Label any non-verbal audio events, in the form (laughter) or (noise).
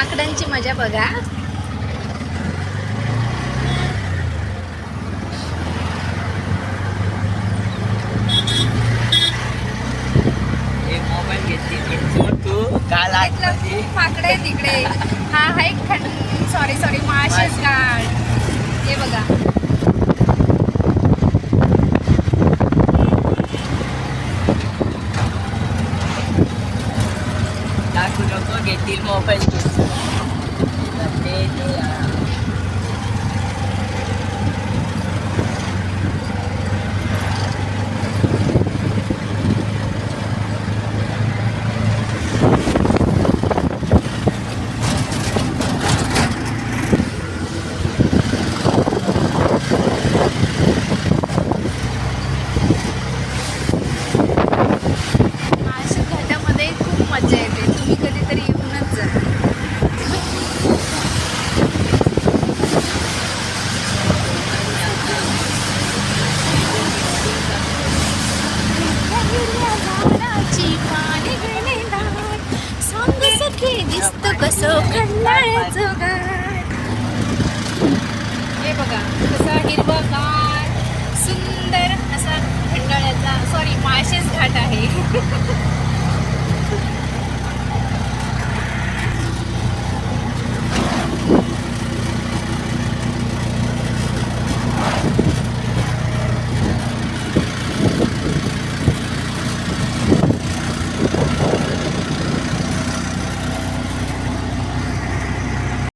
आकड्यांची मजा बघा. मोबाईल घेतली तू. काल तिकडे हा हा एक खंड. सॉरी सॉरी माळशेज घाट हे बघा. que estilmo pelos. कसं खंडाळ्याचं घाट हे बघा कसा हिरवागार सुंदर असा खंडाळ्याचा सॉरी माळशेज घाट आहे. (laughs)